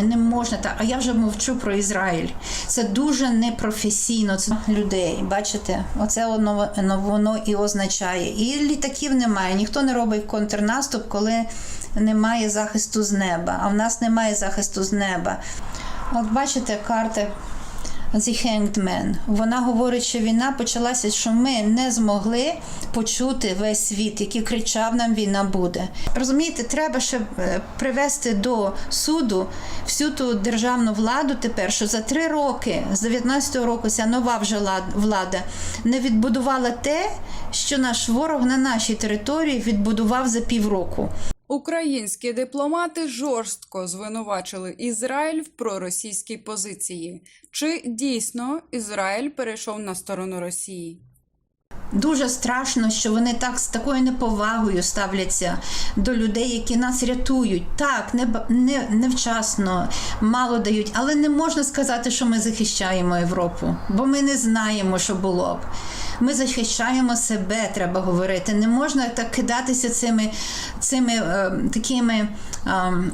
влади. Не можна Та А я вже мовчу про Ізраїль. Це дуже непрофесійно. Це людей. Бачите, оце воно, воно і означає. І літаків немає. Ніхто не робить контрнаступ, коли немає захисту з неба. А в нас немає захисту з неба. От бачите, карта The Hanged Man. Вона говорить, що війна почалася, що ми не змогли почути весь світ, який кричав нам війна буде. Розумієте, треба ще привести до суду всю ту державну владу тепер, що за три роки, з 19-го року, ця нова вже влада не відбудувала те, що наш ворог на нашій території відбудував за півроку. Українські дипломати жорстко звинувачили Ізраїль в проросійській позиції. Чи дійсно Ізраїль перейшов на сторону Росії? Дуже страшно, що вони так з такою неповагою ставляться до людей, які нас рятують. Так, не, не, невчасно, мало дають, але не можна сказати, що ми захищаємо Європу, бо ми не знаємо, що було б. Ми захищаємо себе, треба говорити. Не можна так кидатися цими, цими е, такими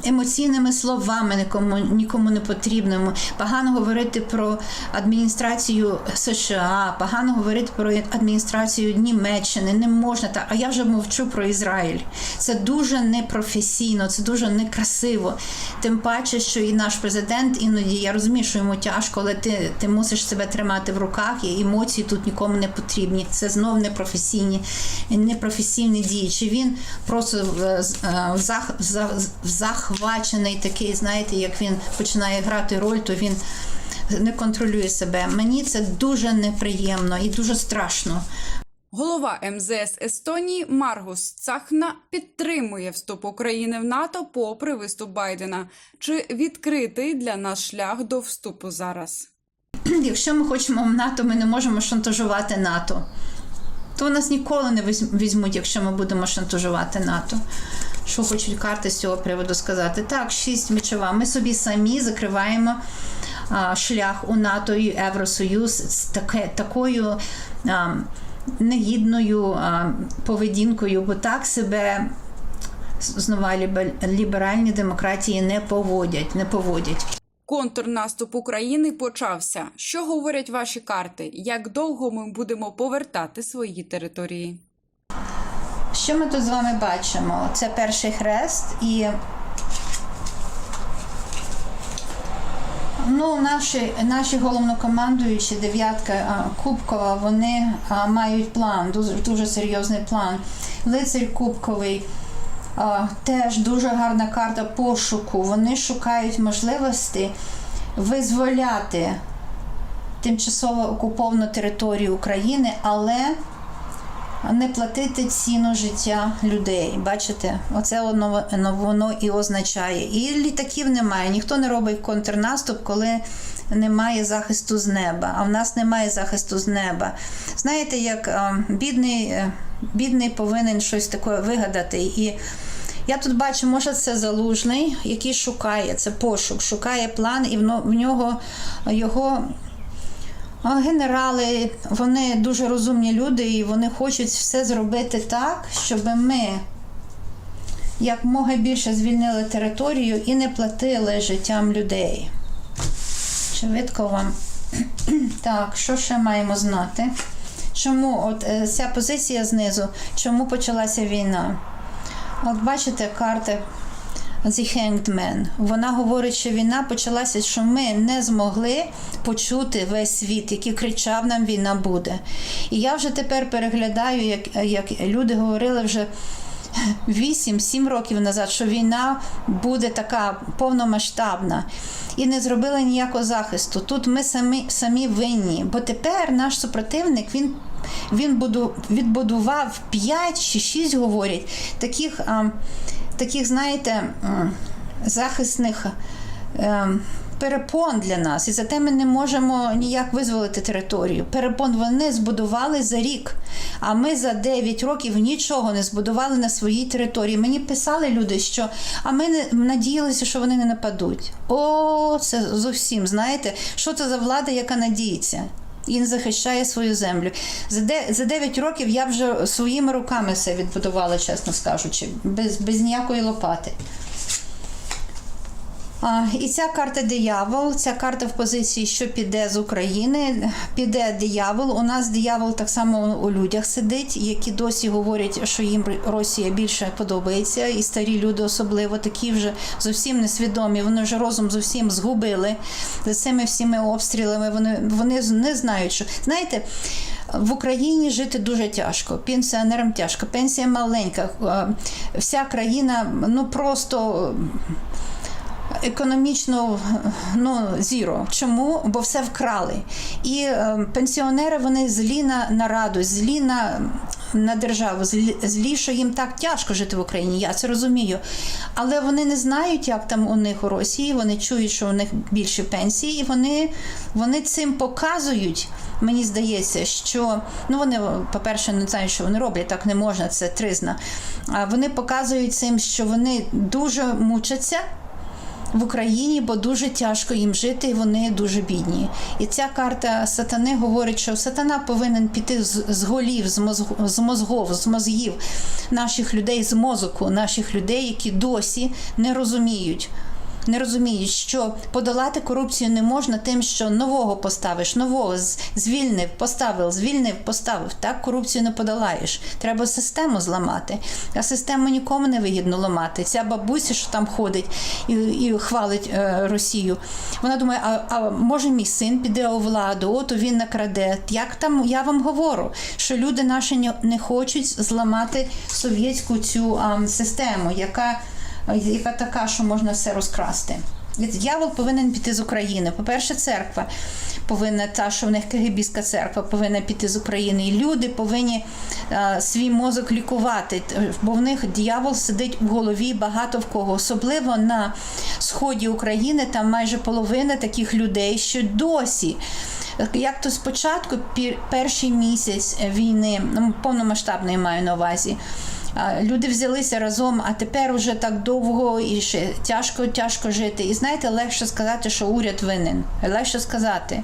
емоційними словами, нікому, нікому не потрібними. Погано говорити про адміністрацію США, погано говорити про адміністрацію Німеччини. Не можна так. А я вже мовчу про Ізраїль. Це дуже непрофесійно, це дуже некрасиво. Тим паче, що і наш президент іноді я розумію, що йому тяжко, але ти, ти мусиш себе тримати в руках, і емоції тут нікому не потрібні. Це знов непрофесійні, непрофесійні дії. Чи він просто е, е, зах, за- захвачений такий, знаєте, як він починає грати роль, то він не контролює себе. Мені це дуже неприємно і дуже страшно. Голова МЗС Естонії Маргус Цахна підтримує вступ України в НАТО попри виступ Байдена. Чи відкритий для нас шлях до вступу зараз? Якщо ми хочемо в НАТО, ми не можемо шантажувати НАТО. То нас ніколи не візь- візьмуть, якщо ми будемо шантажувати НАТО. Що хочуть карти з цього приводу сказати? Так, шість мечова. Ми собі самі закриваємо а, шлях у НАТО і Євросоюз з таке, такою а, негідною а, поведінкою, бо так себе знову ліберальні демократії не поводять, не поводять. Контрнаступ України почався. Що говорять ваші карти? Як довго ми будемо повертати свої території? Що ми тут з вами бачимо? Це перший хрест і. Ну, наші, наші головнокомандуючі, дев'ятка Кубкова, вони а, мають план, дуже, дуже серйозний план. Лицар Кубковий теж дуже гарна карта пошуку. Вони шукають можливості визволяти тимчасово окуповану територію України, але не платити ціну життя людей. Бачите, оце воно, воно і означає. І літаків немає. Ніхто не робить контрнаступ, коли немає захисту з неба. А в нас немає захисту з неба. Знаєте, як е, бідний, е, бідний повинен щось таке вигадати. І я тут бачу, може, це залужний, який шукає це пошук, шукає план, і в нього його Генерали, вони дуже розумні люди, і вони хочуть все зробити так, щоб ми якмога більше звільнили територію і не платили життям людей. Швидко вам. Так, що ще маємо знати? Чому от е, ця позиція знизу, чому почалася війна? От бачите, карта The Hanged Man. Вона говорить, що війна почалася, що ми не змогли почути весь світ, який кричав нам війна буде. І я вже тепер переглядаю, як, як люди говорили вже 8-7 років назад, що війна буде така повномасштабна. І не зробили ніякого захисту. Тут ми самі самі винні. Бо тепер наш супротивник він він буду, відбудував 5 чи 6, говорять, таких, а, таких знаєте, захисних. е, Перепон для нас, і зате ми не можемо ніяк визволити територію. Перепон вони збудували за рік, а ми за 9 років нічого не збудували на своїй території. Мені писали люди, що а ми не надіялися, що вони не нападуть. О, це зовсім знаєте, що це за влада, яка надіється не захищає свою землю. За де за 9 років я вже своїми руками все відбудувала, чесно скажучи, без, без ніякої лопати. І ця карта диявол, ця карта в позиції, що піде з України, піде диявол. У нас диявол так само у людях сидить, які досі говорять, що їм Росія більше подобається, і старі люди особливо такі вже зовсім несвідомі. Вони вже розум зовсім згубили за цими всіми обстрілами. Вони, вони не знають, що знаєте. В Україні жити дуже тяжко, пенсіонерам тяжко, пенсія маленька. Вся країна ну просто економічно ну, зіро. Чому? Бо все вкрали. І е, пенсіонери вони злі на, на раду, злі на, на державу, злі, злі, що їм так тяжко жити в Україні. Я це розумію. Але вони не знають, як там у них у Росії. Вони чують, що у них більші пенсії, і вони, вони цим показують. Мені здається, що ну вони, по-перше, не знають, що вони роблять, так не можна, це тризна. А вони показують цим, що вони дуже мучаться в Україні, бо дуже тяжко їм жити, і вони дуже бідні. І ця карта сатани говорить, що сатана повинен піти з, з голів, з, мозг, з мозгов, з мозгів наших людей, з мозоку наших людей, які досі не розуміють. Не розуміють, що подолати корупцію не можна тим, що нового поставиш, нового звільнив, поставив, звільнив, поставив. Так корупцію не подолаєш. Треба систему зламати. А систему нікому не вигідно ламати. Ця бабуся, що там ходить і, і хвалить е, Росію. Вона думає, а, а може мій син піде у владу, от він накраде. Як там я вам говорю, що люди наші не, хочуть зламати совєтську цю а, систему, яка яка така, що можна все розкрасти. Дьявол повинен піти з України. По-перше, церква повинна, та, що в них кагибістська церква повинна піти з України. І люди повинні а, свій мозок лікувати, бо в них дьявол сидить в голові багато в кого, особливо на сході України, там майже половина таких людей, що досі. Як то спочатку, перший місяць війни, ну, повномасштабної маю на увазі, Люди взялися разом, а тепер уже так довго і ще тяжко, тяжко жити. І знаєте, легше сказати, що уряд винен. Легше сказати.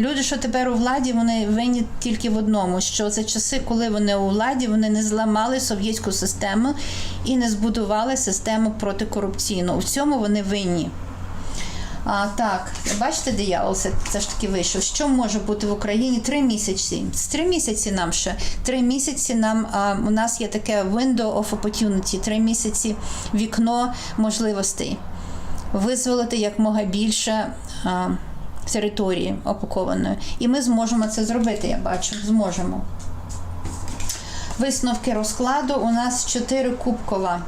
Люди, що тепер у владі, вони винні тільки в одному: що за часи, коли вони у владі, вони не зламали совєтську систему і не збудували систему протикорупційну. У цьому вони винні. А, так, бачите, диявол це ж таки вийшов. Що може бути в Україні три місяці? Три місяці нам ще. Три місяці нам а, у нас є таке window of opportunity, три місяці вікно можливостей. Визволити якмога більше а, території окупованої. І ми зможемо це зробити, я бачу. Зможемо. Висновки розкладу у нас 4 кубкова.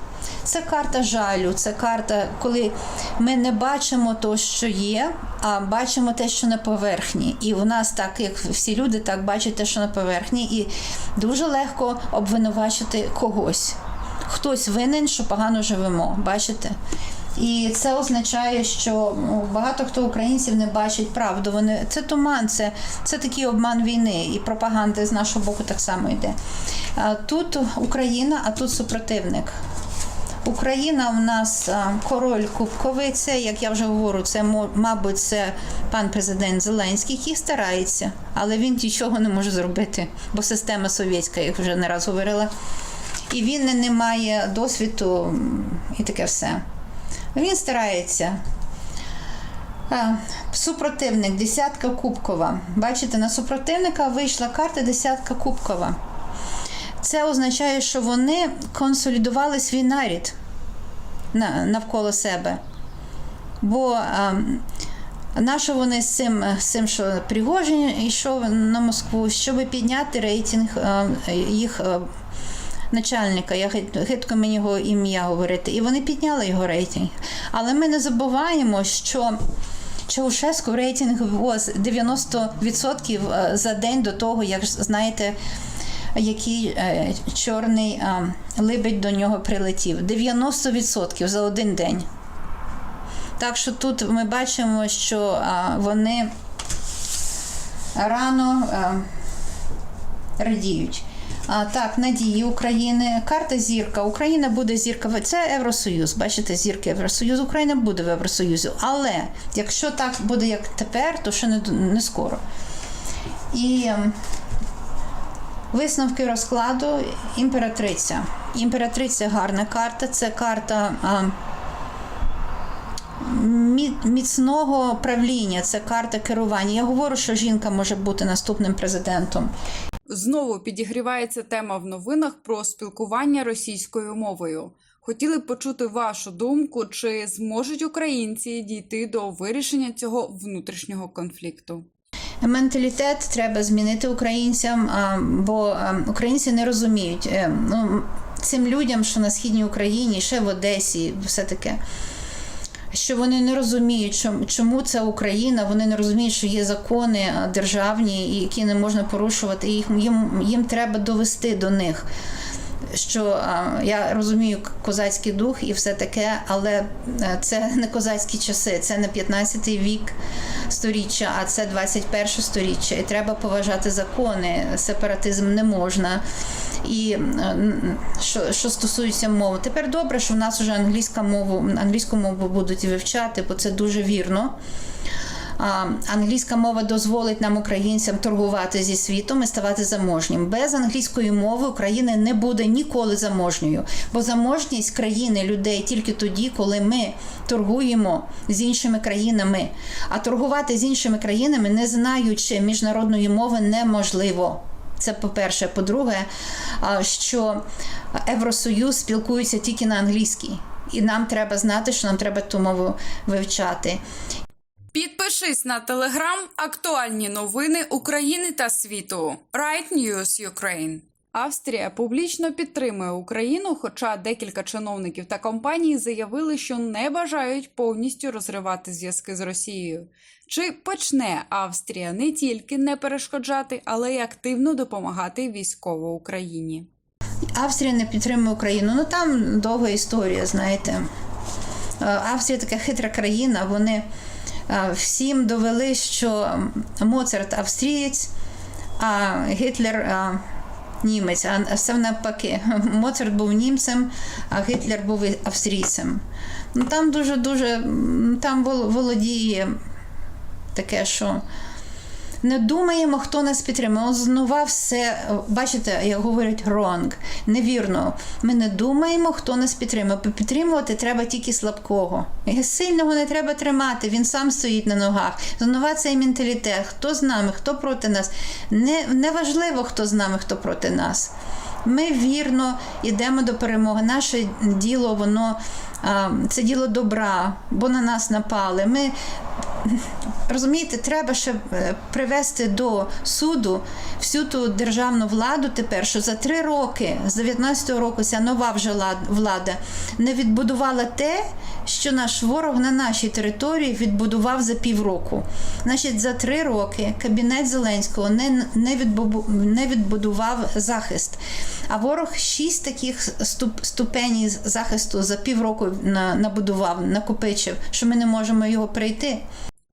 Це карта жалю, це карта, коли ми не бачимо то, що є, а бачимо те, що на поверхні. І у нас, так як всі люди, так бачать те, що на поверхні, і дуже легко обвинувачити когось. Хтось винен, що погано живемо. Бачите? І це означає, що ну, багато хто українців не бачить правду. Вони це туман, це, це такий обман війни, і пропаганда з нашого боку так само йде. Тут Україна, а тут супротивник. Україна в нас король кубковий. Це, як я вже говорю, це мабуть, це пан президент Зеленський, який старається, але він нічого не може зробити, бо система совєтська, як вже не раз говорила, і він не, має досвіду і таке все. Він старається. Супротивник, десятка кубкова. Бачите, на супротивника вийшла карта десятка кубкова. Це означає, що вони консолідували свій нарід навколо себе. Бо а, на що вони з цим, з цим, що Пригожин йшов на Москву, щоб підняти рейтинг їх начальника, я гид- гидко мені його ім'я говорити, і вони підняли його рейтинг. Але ми не забуваємо, що Чаушеску рейтинг was 90% за день до того, як знаєте, який е, чорний е, либедь до нього прилетів. 90% за один день. Так що тут ми бачимо, що а, вони рано радіють. А, так, надії України, карта зірка. Україна буде зірка. Це Євросоюз. Бачите, зірка Євросоюз. Україна буде в Євросоюзі. Але якщо так буде, як тепер, то ще не, не скоро. І ем, висновки розкладу імператриця. Імператриця гарна карта. Це карта. Міцного правління, це карта керування. Я говорю, що жінка може бути наступним президентом. Знову підігрівається тема в новинах про спілкування російською мовою. Хотіли б почути вашу думку, чи зможуть українці дійти до вирішення цього внутрішнього конфлікту. Менталітет треба змінити українцям, бо українці не розуміють. е, Ну, цим людям, що на східній Україні, ще в Одесі, все таке. Що вони не розуміють, чому це Україна, вони не розуміють, що є закони державні, які не можна порушувати. І їм, їм треба довести до них. Що я розумію козацький дух і все таке, але е, це не козацькі часи, це не 15-й вік сторіччя, а це 21 сторіччя. І треба поважати закони. Сепаратизм не можна. І е, що, що стосується мови, тепер добре, що в нас вже англійська мову, англійську мову будуть вивчати, бо це дуже вірно. Англійська мова дозволить нам, українцям, торгувати зі світом і ставати заможнім. Без англійської мови Україна не буде ніколи заможньою, бо заможність країни людей тільки тоді, коли ми торгуємо з іншими країнами. А торгувати з іншими країнами, не знаючи міжнародної мови, неможливо. Це по-перше. По-друге, що Євросоюз спілкується тільки на англійській. І нам треба знати, що нам треба ту мову вивчати. Підпишись на телеграм актуальні новини України та світу. Right News Ukraine. Австрія публічно підтримує Україну, хоча декілька чиновників та компаній заявили, що не бажають повністю розривати зв'язки з Росією. Чи почне Австрія не тільки не перешкоджати, але й активно допомагати військово Україні? Австрія не підтримує Україну. Ну там довга історія, знаєте. Е, Австрія така хитра країна. Вони всім довели, що Моцарт австрієць, а Гітлер е, німець. А все навпаки. Моцарт був німцем, а Гітлер був австрійцем. Ну там дуже дуже там володіє таке, що не думаємо, хто нас підтримує. Знову все, бачите, як говорять wrong, невірно. Ми не думаємо, хто нас підтримує. Підтримувати треба тільки слабкого. Сильного не треба тримати, він сам стоїть на ногах. Знову цей менталітет, хто з нами, хто проти нас. Не, не важливо, хто з нами, хто проти нас. Ми вірно йдемо до перемоги. Наше діло, воно це діло добра, бо на нас напали. Ми розумієте, треба ще привести до суду всю ту державну владу тепер, що за три роки, з 19-го року, ця нова вже влада не відбудувала те, що наш ворог на нашій території відбудував за півроку. Значить, за три роки кабінет Зеленського не, не, відбу- не відбудував захист. А ворог шість таких ступ, ступенів захисту за півроку набудував, накопичив, що ми не можемо його пройти.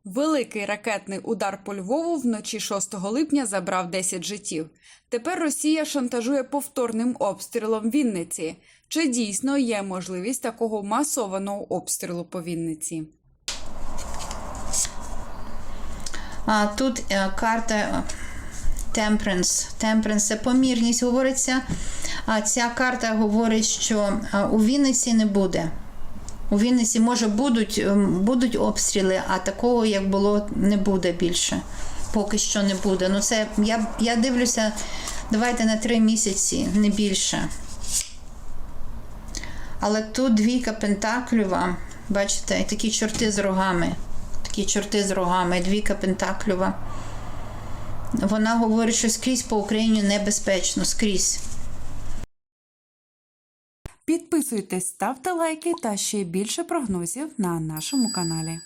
Великий ракетний удар по Львову вночі 6 липня забрав 10 життів. Тепер Росія шантажує повторним обстрілом Вінниці. Чи дійсно є можливість такого масованого обстрілу по Вінниці? А тут е, карта е, Temperance. Temperance – це помірність говориться. А ця карта говорить, що е, у Вінниці не буде. У Вінниці, може, будуть, ем, будуть обстріли, а такого, як було, не буде більше. Поки що не буде. Ну, це я, я дивлюся, давайте на три місяці, не більше. Але тут двійка пентаклюва, бачите, такі чорти з рогами. Такі чорти з рогами, двійка пентаклюва. Вона говорить, що скрізь по Україні небезпечно, скрізь. Підписуйтесь, ставте лайки та ще більше прогнозів на нашому каналі.